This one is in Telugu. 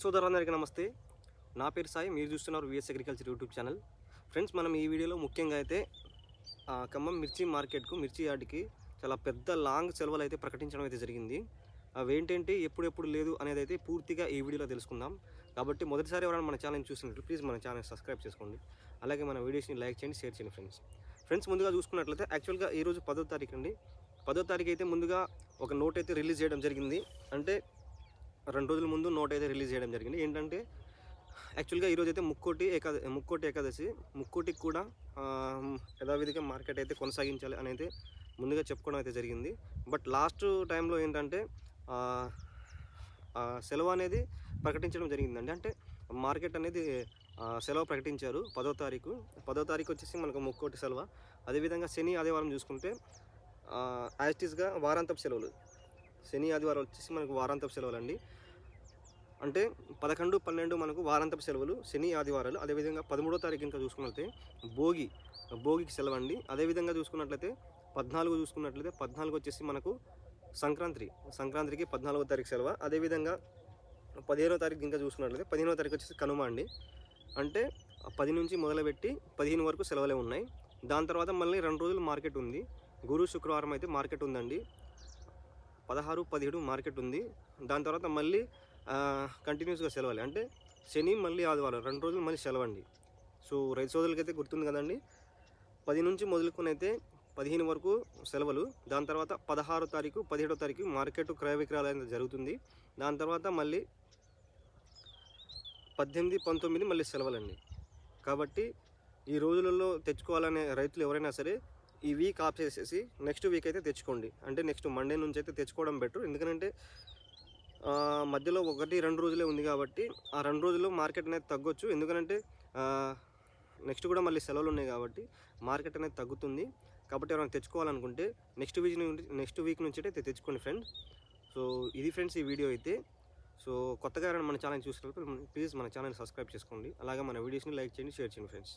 సోదరులందరికీ నమస్తే. నా పేరు సాయి మీరు చూస్తున్నారు VS agriculture YouTube channel friends మనం ఈ వీడియోలో ముఖ్యంగా అయితే ఆ, ఖమ్మం మిర్చి మార్కెట్కు మిర్చి యార్డ్కి చాలా పెద్ద లాంగ్ సెలవులు అయితే ప్రకటించడం అయితే జరిగింది. అవి ఎప్పుడెప్పుడు లేదు అనేది అయితే పూర్తిగా ఈ వీడియోలో తెలుసుకుందాం. కాబట్టి మొదటిసారి ఎవరైనా మన ఛానల్ చూసినట్లు ప్లీజ్ మన ఛానల్ సబ్స్క్రైబ్ చేసుకోండి. అలాగే మన వీడియోస్ని లైక్ చేయండి షేర్ చేయండి ఫ్రెండ్స్ ఫ్రెండ్స్ ముందుగా చూసుకున్నట్లయితే యాక్చువల్గా ఈరోజు పదో తారీఖు అండి. పదో తారీఖు అయితే ముందుగా ఒక నోట్ అయితే రిలీజ్ చేయడం జరిగింది. అంటే రెండు రోజుల ముందు నోట్ అయితే రిలీజ్ చేయడం జరిగింది. ఏంటంటే యాక్చువల్గా ఈరోజు అయితే ముక్కోటి ఏకాద ముక్కోటి ఏకాదశి. ముక్కోటికి కూడా యథావిధిగా మార్కెట్ అయితే కొనసాగించాలి అని అయితే ముందుగా చెప్పుకోవడం అయితే జరిగింది. బట్ లాస్ట్ టైంలో ఏంటంటే సెలవు అనేది ప్రకటించడం జరిగిందండి. అంటే మార్కెట్ అనేది సెలవు ప్రకటించారు పదో తారీఖు. పదో తారీఖు వచ్చేసి మనకు ముక్కోటి సెలవు. అదేవిధంగా శని ఆదివారం చూసుకుంటే యాజిటీస్గా వారాంతపు సెలవులు. శని ఆదివారం వచ్చేసి మనకు వారాంతపు సెలవులు అండి అంటే పదకొండు పన్నెండు మనకు వారాంతపు సెలవులు శని ఆదివారాలు. అదేవిధంగా పదమూడో తారీఖు ఇంకా చూసుకున్నట్లయితే భోగి భోగికి సెలవు అండి అదేవిధంగా చూసుకున్నట్లయితే పద్నాలుగు చూసుకున్నట్లయితే పద్నాలుగు వచ్చేసి మనకు సంక్రాంతి సంక్రాంతికి పద్నాలుగో తారీఖు సెలవు. అదేవిధంగా పదిహేనో తారీఖు ఇంకా చూసుకున్నట్లయితే పదిహేనో తారీఖు వచ్చేసి కనుమ అండి. అంటే పది నుంచి మొదలుపెట్టి పదిహేను వరకు సెలవులే ఉన్నాయి. దాని తర్వాత మళ్ళీ రెండు రోజులు మార్కెట్ ఉంది. గురు శుక్రవారం అయితే మార్కెట్ ఉందండి. పదహారు పదిహేడు మార్కెట్ ఉంది. దాని తర్వాత మళ్ళీ కంటిన్యూస్గా సెలవాలి. అంటే శని మళ్ళీ ఆదివారం రెండు రోజులు మళ్ళీ సెలవండి. సో రైతు సోదరులకైతే అయితే గుర్తుంది కదండి పది నుంచి మొదలుకొని అయితే పదిహేను వరకు సెలవులు. దాని తర్వాత పదహారో తారీఖు పదిహేడో తారీఖు మార్కెట్ క్రయ విక్రయాలు అనేది జరుగుతుంది. దాని తర్వాత మళ్ళీ పద్దెనిమిది పంతొమ్మిది మళ్ళీ సెలవులండి. కాబట్టి ఈ రోజులలో తెచ్చుకోవాలనే రైతులు ఎవరైనా సరే ఈ వీక్ ఆఫ్ చేసేసి నెక్స్ట్ వీక్ అయితే తెచ్చుకోండి. అంటే నెక్స్ట్ మండే నుంచి అయితే తెచ్చుకోవడం బెటర్ ఎందుకంటే మధ్యలో ఒకటి రెండు రోజులే ఉంది కాబట్టి ఆ రెండు రోజుల్లో మార్కెట్ అనేది తగ్గొచ్చు. ఎందుకంటే నెక్స్ట్ కూడా మళ్ళీ సెలవులు ఉన్నాయి కాబట్టి మార్కెట్ అనేది తగ్గుతుంది. కాబట్టి ఎవరైనా తెచ్చుకోవాలనుకుంటే నెక్స్ట్ వీక్ నెక్స్ట్ వీక్ నుంచి అయితే తెచ్చుకోండి ఫ్రెండ్ సో ఇది ఫ్రెండ్స్ ఈ వీడియో అయితే. సో కొత్తగా ఎవరైనా మన ఛానల్ చూసినప్పుడు ప్లీజ్ మన ఛానల్ సబ్స్క్రైబ్ చేసుకోండి. అలాగే మన వీడియోస్ని లైక్ చేయండి షేర్ చేయండి ఫ్రెండ్స్